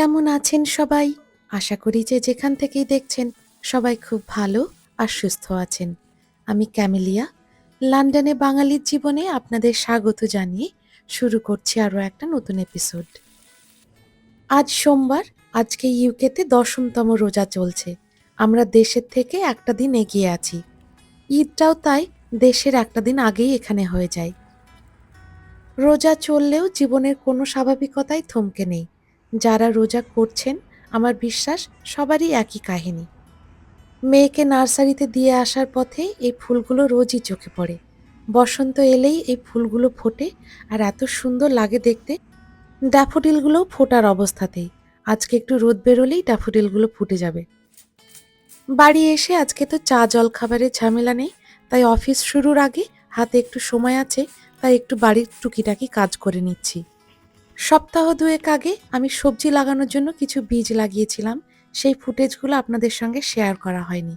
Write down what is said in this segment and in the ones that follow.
কেমন আছেন সবাই? আশা করি যে যেখান থেকেই দেখছেন সবাই খুব ভালো আর সুস্থ আছেন। আমি ক্যামেলিয়া, লন্ডনে বাঙালির জীবনে আপনাদের স্বাগত জানিয়ে শুরু করছি আরও একটা নতুন এপিসোড। আজ সোমবার, আজকে ইউকেতে দশমতম রোজা চলছে। আমরা দেশের থেকে একটা দিন এগিয়ে আছি। ঈদটাও তাই দেশের একটা দিন আগেই এখানে হয়ে যায়। রোজা চললেও জীবনের কোনো স্বাভাবিকতাই থমকে নেই। যারা রোজা করছেন, আমার বিশ্বাস সবারই একই কাহিনী। মেয়েকে নার্সারিতে দিয়ে আসার পথে এই ফুলগুলো রোজই চোখে পড়ে। বসন্ত এলেই এই ফুলগুলো ফোটে আর এত সুন্দর লাগে দেখতে। ড্যাফোডিলগুলোও ফোটার অবস্থাতেই। আজকে একটু রোদ বেরোলেই ড্যাফোডিলগুলো ফুটে যাবে। বাড়ি এসে আজকে তো চা জল খাবারের ঝামেলা নেই, তাই অফিস শুরুর আগে হাতে একটু সময় আছে, তাই একটু বাড়ির টুকিটাকি কাজ করে নিচ্ছি। সপ্তাহ দুয়েক আগে আমি সবজি লাগানোর জন্য কিছু বীজ লাগিয়েছিলাম। সেই ফুটেজগুলো আপনাদের সঙ্গে শেয়ার করা হয়নি।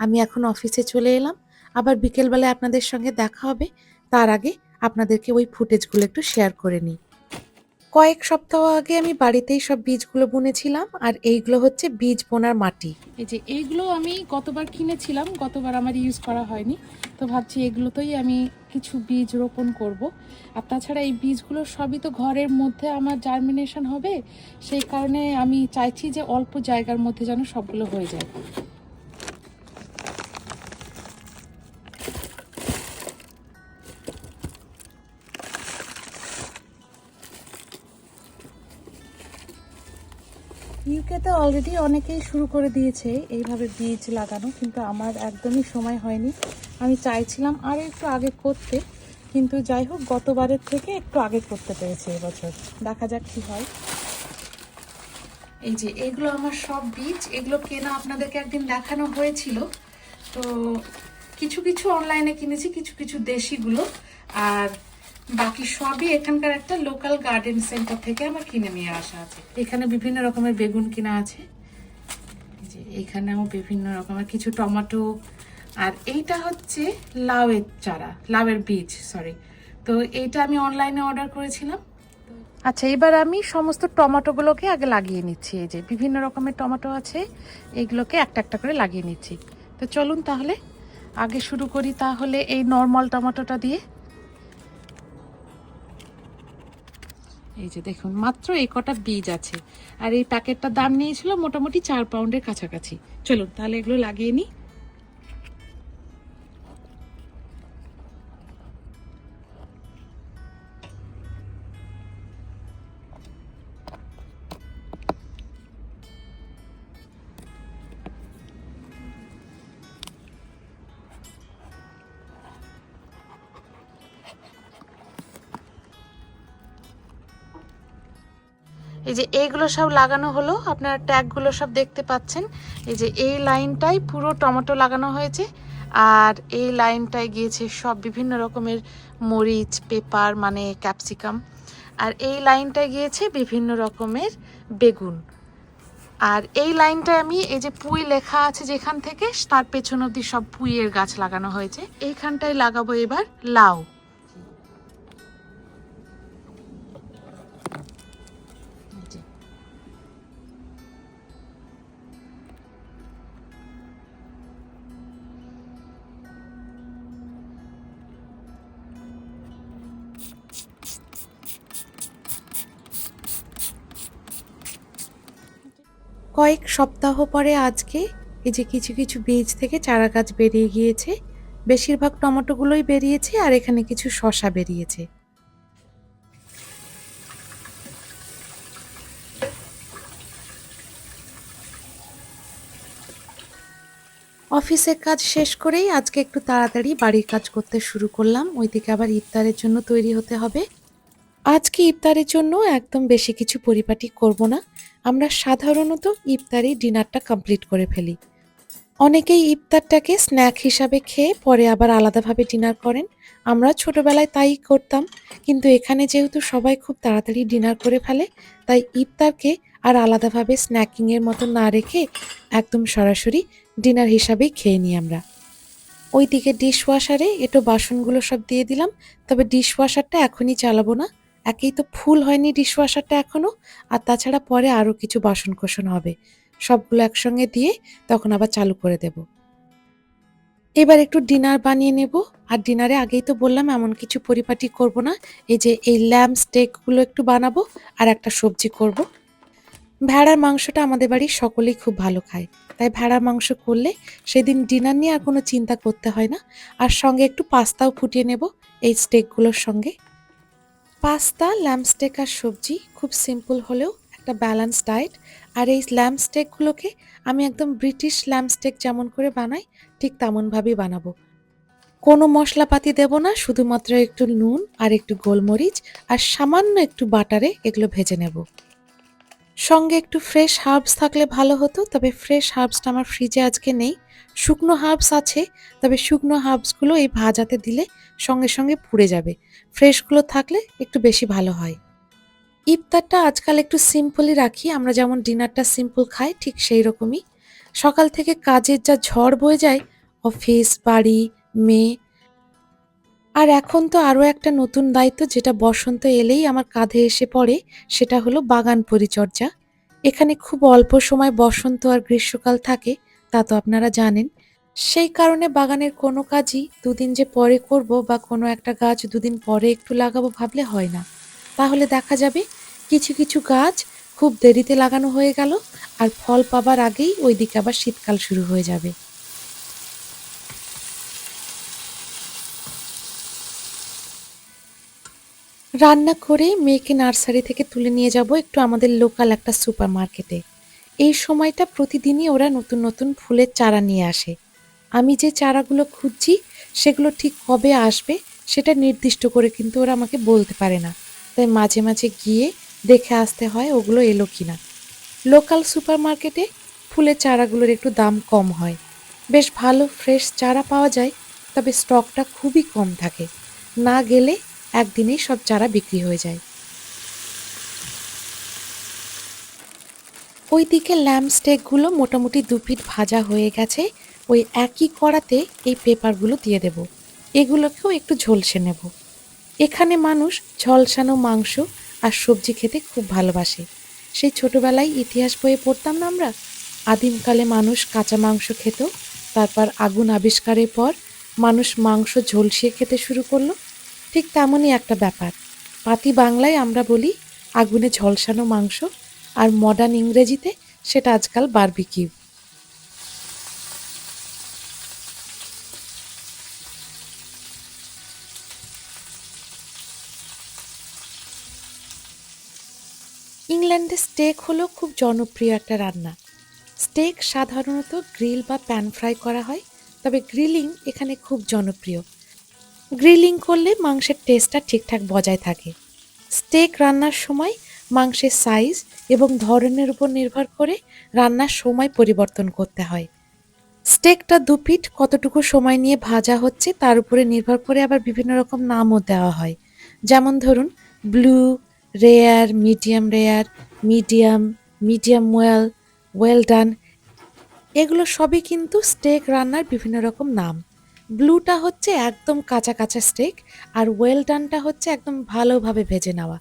আমি এখন অফিসে চলে এলাম। আবার বিকেলবেলায় আপনাদের সঙ্গে দেখা হবে। তার আগে আপনাদেরকে ওই ফুটেজগুলো একটু শেয়ার করে নিই। কয়েক সপ্তাহ আগে আমি বাড়িতেই সব বীজগুলো বুনেছিলাম, আর এইগুলো হচ্ছে বীজ বোনার মাটি। এই যে এইগুলো আমি গতবার কিনেছিলাম, গতবার আমার ইউজ করা হয়নি, তো ভাবছি এগুলোতেই আমি কিছু বীজ রোপণ করব। আর তাছাড়া এই বীজগুলো সবই তো ঘরের মধ্যে আমার জার্মিনেশন হবে, সেই কারণে আমি চাইছি যে অল্প জায়গার মধ্যে যেন সবগুলো হয়ে যায়। অলরেডি অনেকেই শুরু করে দিয়েছে এইভাবে বীজ লাগানো, কিন্তু আমার একদমই সময় হয়নি। আমি চাইছিলাম আর একটু আগে করতে, কিন্তু যাই হোক, গতবারের থেকে একটু আগে করতে পেরেছি এবছর। দেখা যাক কি হয়। এই যে, এগুলো আমার সব বীজ, এগুলো কেনা আপনাদেরকে একদিন দেখানো হয়েছিল। তো কিছু কিছু অনলাইনে কিনেছি, কিছু কিছু দেশিগুলো। আর বাকি সবই এখানকার একটা লোকাল গার্ডেন সেন্টার থেকে আমার কিনে নিয়ে আসা আছে। এখানে বিভিন্ন রকমের বেগুন কিনা আছে। যে এখানেও বিভিন্ন রকমের কিছু টমেটো। আর এইটা হচ্ছে লাউয়ের চারা, লাউয়ের বীজ সরি তো এইটা আমি অনলাইনে অর্ডার করেছিলাম। আচ্ছা এবার আমি সমস্ত টমেটোগুলোকে আগে লাগিয়ে নিচ্ছি। এই যে বিভিন্ন রকমের টমেটো আছে এগুলোকে একটা একটা করে লাগিয়ে নিচ্ছি। তো চলুন তাহলে, আগে শুরু করি তাহলে এই নর্মাল টমেটোটা দিয়ে। এই যে দেখুন, মাত্র এই কটা বীজ আছে। আর এই প্যাকেটটার দাম নিয়েছিল মোটামুটি চার পাউন্ডের কাছাকাছি। চলুন, তাহলে এগুলো লাগিয়ে নিই। এই যে এইগুলো সব লাগানো হলো, আপনারা ট্যাগগুলো সব দেখতে পাচ্ছেন। এই যে এই লাইনটাই পুরো টমেটো লাগানো হয়েছে, আর এই লাইনটায় গিয়েছে সব বিভিন্ন রকমের মরিচ, পেপার মানে ক্যাপসিকাম, আর এই লাইনটায় গিয়েছে বিভিন্ন রকমের বেগুন। আর এই লাইনটায় আমি এই যে পুঁই লেখা আছে যেখান থেকে, তার পেছন অবধি সব পুঁইয়ের গাছ লাগানো হয়েছে। এইখানটায় লাগাবো এবার লাউ। কয়েক সপ্তাহ পরে আজকে এই যে কিছু কিছু বীজ থেকে চারা গাছ বেরিয়ে গিয়েছে, বেশিরভাগ টমেটোগুলোই বেরিয়েছে আর এখানে কিছু শশা বেরিয়েছে। অফিসের কাজ শেষ করেই আজকে একটু তাড়াতাড়ি বাড়ির কাজ করতে শুরু করলাম। ওইদিকে আবার ইফতারের জন্য তৈরি হতে হবে। আজকে ইফতারের জন্য একদম বেশি কিছু পরিপাটি করব না। আমরা সাধারণত ইফতারি ডিনারটা কমপ্লিট করে ফেলি। অনেকেই ইফতারটাকে স্ন্যাক হিসাবে খেয়ে পরে আবার আলাদাভাবে ডিনার করেন। আমরা ছোটবেলায় তাই করতাম, কিন্তু এখানে যেহেতু সবাই খুব তাড়াতাড়ি ডিনার করে ফেলে, তাই ইফতারকে আর আলাদাভাবে স্ন্যাকিংয়ের মতো না রেখে একদম সরাসরি ডিনার হিসাবেই খেয়ে নিই আমরা। ওইদিকে ডিশ ওয়াশারে একটু বাসনগুলো সব দিয়ে দিলাম, তবে ডিশ ওয়াশারটা এখনই চালাবো না। একেই তো ফুল হয়নি ডিশওয়াশারটা এখনও আর তাছাড়া পরে আরও কিছু বাসন কোসন হবে। সবগুলো একসঙ্গে দিয়ে তখন আবার চালু করে দেব। এবার একটু ডিনার বানিয়ে নেব। আর ডিনারে আগেই তো বললাম এমন কিছু পরিপাটি করব না। এই যে এই ল্যাম্প স্টেকগুলো একটু বানাবো আর একটা সবজি করব। ভেড়ার মাংসটা আমাদের বাড়ির সকলেই খুব ভালো খায়। তাই ভেড়ার মাংস করলে সেদিন ডিনার নিয়ে আর কোনো চিন্তা করতে হয় না। আর সঙ্গে একটু পাস্তাও ফুটিয়ে নেব এই স্টেকগুলোর সঙ্গে। পাস্তা ল্যাম্পস্টেক আর সবজি খুব সিম্পল হলেও একটা ব্যালেন্স ডায়েট। আর এই ল্যাম্পস্টেকগুলোকে আমি একদম ব্রিটিশ ল্যাম্পস্টেক যেমন করে বানাই, ঠিক তেমনভাবেই বানাবো। কোনো মশলাপাতি দেব না, শুধুমাত্র একটু নুন আর একটু গোলমরিচ আর সামান্য একটু বাটারে এগুলো ভেজে নেব। সঙ্গে একটু ফ্রেশ হার্বস থাকলে ভালো হতো, তবে ফ্রেশ হার্বসটা আমার ফ্রিজে আজকে নেই। শুকনো হার্বস আছে, তবে শুকনো হার্বসগুলো এই ভাজাতে দিলে সঙ্গে সঙ্গে পুড়ে যাবে। ফ্রেশগুলো থাকলে একটু বেশি ভালো হয়। ইফতারটা আজকাল একটু সিম্পলই রাখি, আমরা যেমন ডিনারটা সিম্পল খাই, ঠিক সেই রকমই। সকাল থেকে কাজের যা ঝড় বয়ে যায় অফিস বাড়ি, মেয়ে আর এখন তো আরও একটা নতুন দায়িত্ব যেটা বসন্ত এলেই আমার কাঁধে এসে পড়ে, সেটা হলো বাগান পরিচর্যা। এখানে খুব অল্প সময় বসন্ত আর গ্রীষ্মকাল থাকে, তা তো আপনারা জানেন। সেই কারণে বাগানের কোনো কাজই দুদিন যে পরে করব বা কোনো একটা গাছ দুদিন পরে একটু লাগাবো ভাবলে হয় না। তাহলে দেখা যাবে, কিছু কিছু গাছ খুব দেরিতে লাগানো হয়ে গেল, আর ফল পাবার আগেই ওইদিকে আবার শীতকাল শুরু হয়ে যাবে। রান্না করে মেয়েকে নার্সারি থেকে তুলে নিয়ে যাব একটু আমাদের লোকাল একটা সুপার মার্কেটে এই সময়টা প্রতিদিনই ওরা নতুন নতুন ফুলের চারা নিয়ে আসে। আমি যে চারাগুলো খুঁজছি, সেগুলো ঠিক কবে আসবে সেটা নির্দিষ্ট করে কিন্তু ওরা আমাকে বলতে পারে না। তাই মাঝে মাঝে গিয়ে দেখে আসতে হয় ওগুলো এলো কি না লোকাল সুপার মার্কেটে ফুলের চারাগুলোর একটু দাম কম হয়। বেশ ভালো, ফ্রেশ চারা পাওয়া যায়, তবে স্টকটা খুবই কম থাকে। না গেলে একদিনেই সব চারা বিক্রি হয়ে যায়। ওইদিকে ল্যাম্প স্টেকগুলো মোটামুটি দু ফিট ভাজা হয়ে গেছে। ওই একই কড়াতে এই পেপারগুলো দিয়ে দেব। এগুলোকেও একটু ঝলসে নেব। এখানে মানুষ ঝলসানো মাংস আর সবজি খেতে খুব ভালোবাসে। সেই ছোটবেলায় ইতিহাস বইয়ে পড়তাম না আমরা? আদিমকালে মানুষ কাঁচা মাংস খেত, তারপর আগুন আবিষ্কারের পর মানুষ মাংস ঝলসিয়ে খেতে শুরু করল। ঠিক তেমনই একটা ব্যাপার। পাতি বাংলায় আমরা বলি আগুনে ঝলসানো মাংস আর মডার্ন ইংরেজিতে সেটা আজকাল বারবিকিউ ইংল্যান্ডে স্টেক হলো খুব জনপ্রিয় একটা রান্না। স্টেক সাধারণত গ্রিল বা প্যান ফ্রাই করা হয়, তবে গ্রিলিং এখানে খুব জনপ্রিয়। গ্রিলিং করলে মাংসের টেস্টটা ঠিকঠাক বজায় থাকে। স্টেক রান্নার সময় মাংসের সাইজ এবং ধরনের উপর নির্ভর করে রান্নার সময় পরিবর্তন করতে হয়। স্টেকটা দু ফিট কতটুকু সময় নিয়ে ভাজা হচ্ছে তার উপরে নির্ভর করে আবার বিভিন্ন রকম নামও দেওয়া হয়। যেমন ধরুন blue rare medium rare medium medium well well done এগুলো সবই কিন্তু স্টেক রান্নার বিভিন্ন রকম নাম। ব্লুটা হচ্ছে একদম কাঁচা কাঁচা স্টেক আর ওয়েল ডানটা হচ্ছে একদম ভালোভাবে ভেজে নেওয়া।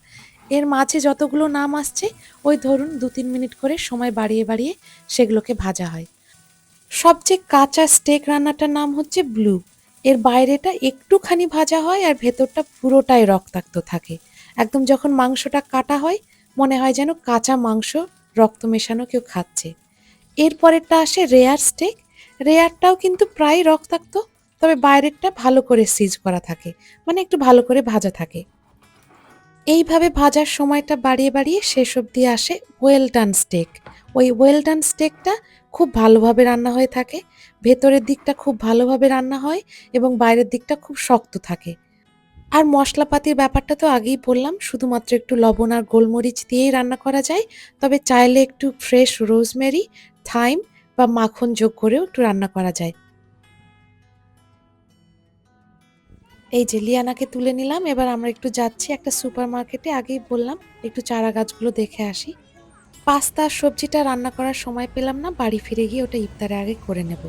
এর মাঝে যতগুলো নাম আসছে, ওই ধরুন দু তিন মিনিট করে সময় বাড়িয়ে বাড়িয়ে সেগুলোকে ভাজা হয়। সবচেয়ে কাঁচা স্টেক রান্নাটার নাম হচ্ছে ব্লু। এর বাইরেটা একটুখানি ভাজা হয় আর ভেতরটা পুরোটাই রক্তাক্ত থাকে। একদম যখন মাংসটা কাটা হয়, মনে হয় যেন কাঁচা মাংস রক্ত মেশানো কেউ খাচ্ছে। এরপরেরটা আসে রেয়ার স্টেক। রেয়ারটাও কিন্তু প্রায় রক্তাক্ত। তবে বাইরেরটা ভালো করে সিজ করা থাকে। মানে একটু ভালো করে ভাজা থাকে। এইভাবে ভাজার সময়টা বাড়িয়ে বাড়িয়ে শেষ অবধি আসে ওয়েল ডান স্টেক ওই ওয়েল ডান স্টেকটা খুব ভালোভাবে রান্না হয়ে থাকে। ভেতরের দিকটা খুব ভালোভাবে রান্না হয় এবং বাইরের দিকটা খুব শক্ত থাকে। আর মশলাপাতির ব্যাপারটা তো আগেই বললাম, শুধুমাত্র একটু লবণ আর গোলমরিচ দিয়েই রান্না করা যায়। তবে চাইলে একটু ফ্রেশ রোজমেরি থাইম বা মাখন যোগ করেও একটু রান্না করা যায়। এই যে লিয়ানাকে তুলে নিলাম এবার আমরা একটু যাচ্ছি একটা সুপার মার্কেটে আগেই বললাম একটু চারা গাছগুলো দেখে আসি। পাস্তা সবজিটা রান্না করার সময় পেলাম না বাড়ি ফিরে গিয়ে ওটা ইফতারে আগে করে নেব।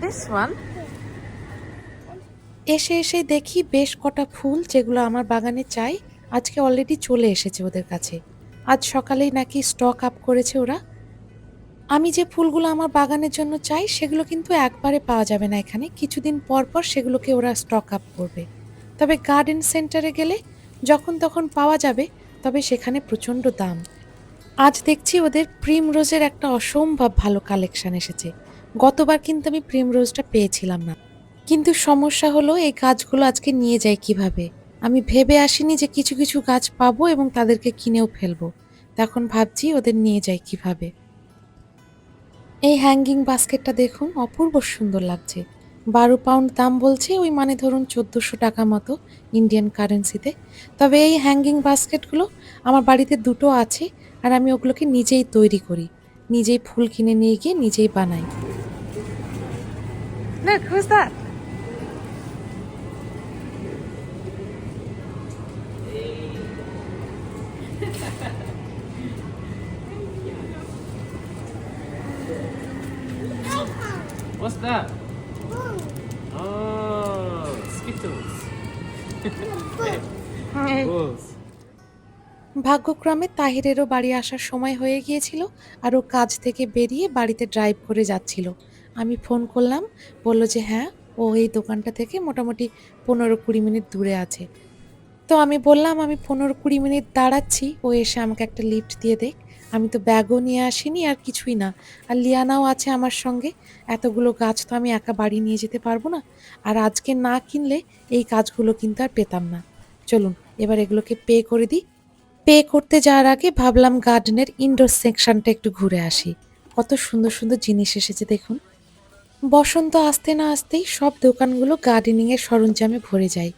দিস ওয়ান এসে এসে দেখি বেশ কটা ফুল যেগুলো আমার বাগানে চাই আজকে অলরেডি চলে এসেছে ওদের কাছে। আজ সকালেই নাকি স্টক আপ করেছে ওরা। আমি যে ফুলগুলো আমার বাগানের জন্য চাই, সেগুলো কিন্তু একবারে পাওয়া যাবে না এখানে। কিছুদিন পর পর সেগুলোকে ওরা স্টক আপ করবে। তবে গার্ডেন সেন্টারে গেলে যখন তখন পাওয়া যাবে, তবে সেখানে প্রচণ্ড দাম। আজ দেখছি ওদের প্রিম রোজের একটা অসম্ভব ভালো কালেকশন এসেছে। গতবার কিন্তু আমি প্রিম রোজটা পেয়েছিলাম না। কিন্তু সমস্যা হলো এই গাছগুলো আজকে নিয়ে যাই কীভাবে? আমি ভেবে আসিনি যে কিছু কিছু গাছ পাবো এবং তাদেরকে কিনেও ফেলব। তখন ভাবছি ওদের নিয়ে যাই কীভাবে। এই হ্যাঙ্গিং বাস্কেটটা দেখুন অপূর্ব সুন্দর লাগছে। বারো পাউন্ড দাম বলছে ওই মানে ধরুন চোদ্দোশো টাকা মতো ইন্ডিয়ান কারেন্সিতে তবে এই হ্যাঙ্গিং বাস্কেটগুলো আমার বাড়িতে দুটো আছে আর আমি ওগুলোকে নিজেই তৈরি করি। নিজেই ফুল কিনে নিয়ে গিয়ে নিজেই বানাই। Look, who's that? What's that? Oh, Skittles. ভাগ্যক্রমে তাহিরেরও বাড়ি আসার সময় হয়ে গিয়েছিল আর ও কাজ থেকে বেরিয়ে বাড়িতে ড্রাইভ করে যাচ্ছিল। আমি ফোন করলাম বলল যে হ্যাঁ ও এই দোকানটা থেকে মোটামুটি পনেরো কুড়ি মিনিট দূরে আছে। তো আমি বললাম আমি পনেরো কুড়ি মিনিট দাঁড়াচ্ছি ও এসে আমাকে একটা লিফট দিয়ে দেখ। আমি তো ব্যাগও নিয়ে আসিনি, আর কিছুই না। আর লিয়ানাও আছে আমার সঙ্গে। এতগুলো গাছ তো আমি একা বাড়ি নিয়ে যেতে পারব না। আর আজকে না কিনলে এই কাজগুলো কিন্তু আর পেতাম না। চলুন, এবার এগুলোকে পে করে দিই। পে করতে যাওয়ার আগে ভাবলাম গার্ডেনের ইনডোর সেকশনটা একটু ঘুরে আসি। কত সুন্দর সুন্দর জিনিস এসেছে দেখুন। বসন্ত আসতে না আসতেই সব দোকানগুলো গার্ডেনিংয়ের সরঞ্জামে ভরে যায়।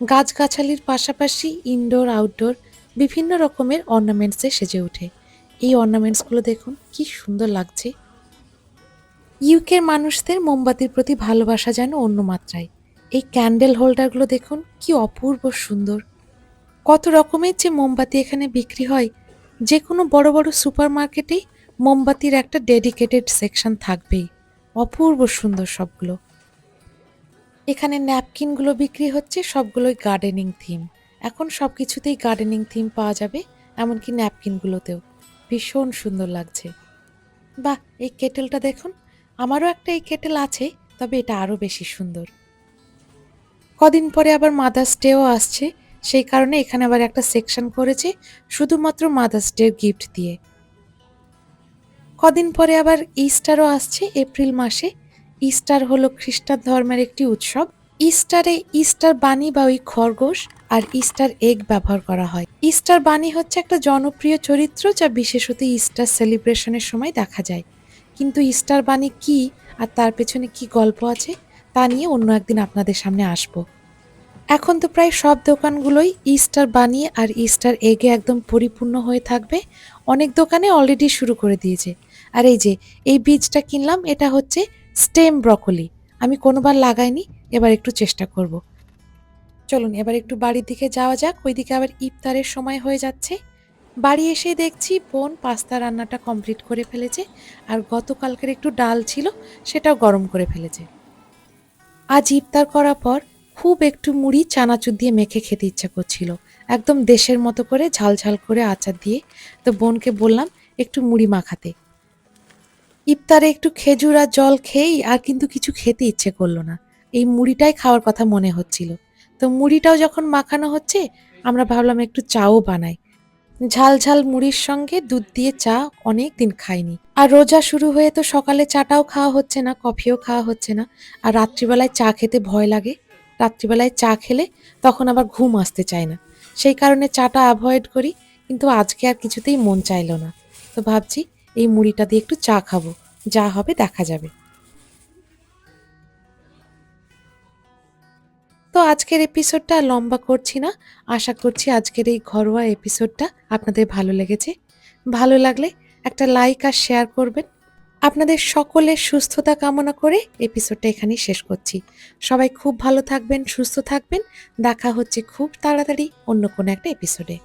গাছগাছালির পাশাপাশি ইনডোর আউটডোর বিভিন্ন রকমের অর্নামেন্টসে সেজে ওঠে। এই অর্নামেন্টসগুলো দেখুন, কি সুন্দর লাগছে। ইউকের মানুষদের মোমবাতির প্রতি ভালোবাসা যেন অন্য মাত্রায়। এই ক্যান্ডেল হোল্ডারগুলো দেখুন, কি অপূর্ব সুন্দর। কত রকমের যে মোমবাতি এখানে বিক্রি হয় যে কোনো বড় বড় সুপার মার্কেটেই মোমবাতির একটা ডেডিকেটেড সেকশন থাকবেই। অপূর্ব সুন্দর সবগুলো। এখানে ন্যাপকিনগুলো বিক্রি হচ্ছে, সবগুলোই গার্ডেনিং থিম এখন সব কিছুতেই গার্ডেনিং থিম পাওয়া যাবে, এমনকি ন্যাপকিনগুলোতেও ভীষণ সুন্দর লাগছে। বাহ, এই কেটেলটা দেখুন। আমারও একটা এই কেটেল আছে, তবে এটা আরও বেশি সুন্দর। কদিন পরে আবার মাদার্স ডেও আসছে, সেই কারণে এখানে আবার একটা সেকশন করেছে, শুধুমাত্র মাদার্স ডে গিফট দিয়ে। কদিন পরে আবার ইস্টারও আসছে এপ্রিল মাসে। ইস্টার হলো খ্রিস্টান ধর্মের একটি উৎসব। ইস্টারে ইস্টার বানি বা ওই খরগোশ আর ইস্টার এগ ব্যবহার করা হয়। ইস্টার বানি হচ্ছে একটা জনপ্রিয় চরিত্র যা বিশেষত ইস্টার সেলিব্রেশনের সময় দেখা যায়। কিন্তু ইস্টার বানি কি আর তার পেছনে কি গল্প আছে, তা নিয়ে অন্য একদিন আপনাদের সামনে আসব। এখন তো প্রায় সব দোকানগুলোই ইস্টার বানিয়ে আর ইস্টার এগে একদম পরিপূর্ণ হয়ে থাকবে। অনেক দোকানে অলরেডি শুরু করে দিয়েছে। আর এই যে, এই বীজটা কিনলাম, এটা হচ্ছে স্টেম ব্রকলি। আমি কোনোবার লাগাইনি, এবার একটু চেষ্টা করব। চলুন, এবার একটু বাড়ির দিকে যাওয়া যাক। ওইদিকে আবার ইফতারের সময় হয়ে যাচ্ছে। বাড়ি এসে দেখছি বোন পাস্তা রান্নাটা কমপ্লিট করে ফেলেছে আর গতকালকের একটু ডাল ছিল, সেটাও গরম করে ফেলেছে। আজ ইফতার করার পর খুব একটু মুড়ি, চানাচুর দিয়ে মেখে খেতে ইচ্ছা করছিল। একদম দেশের মতো করে ঝাল ঝাল করে আচার দিয়ে তো বোনকে বললাম একটু মুড়ি মাখাতে। ইফতারে একটু খেজুর আর জল খেয়েই আর কিন্তু কিছু খেতে ইচ্ছে করল না। এই মুড়িটাই খাওয়ার কথা মনে হচ্ছিল। তো মুড়িটাও যখন মাখানো হচ্ছে, আমরা ভাবলাম একটু চাও বানাই। ঝাল ঝাল মুড়ির সঙ্গে দুধ দিয়ে চা অনেক দিন খাইনি। আর রোজা শুরু হয়ে তো সকালে চাটাও খাওয়া হচ্ছে না, কফিও খাওয়া হচ্ছে না। আর রাত্রিবেলায় চা খেতে ভয় লাগে। রাত্রিবেলায় চা খেলে তখন আবার ঘুম আসতে চায় না। সেই কারণে চাটা অ্যাভয়েড করি, কিন্তু আজকে আর কিছুতেই মন চাইলো না। তো ভাবছি এই মুড়িটা দিয়ে একটু চা খাব। যা হবে দেখা যাবে। তো আজকের এপিসোডটা লম্বা করছি না। আশা করছি আজকের এই ঘরোয়া এপিসোডটা আপনাদের ভালো লেগেছে। ভালো লাগলে একটা লাইক আর শেয়ার করবেন। আপনাদের সকলের সুস্থতা কামনা করে এপিসোডটা এখানেই শেষ করছি। সবাই খুব ভালো থাকবেন, সুস্থ থাকবেন। দেখা হচ্ছে খুব তাড়াতাড়ি অন্য কোনো একটা এপিসোডে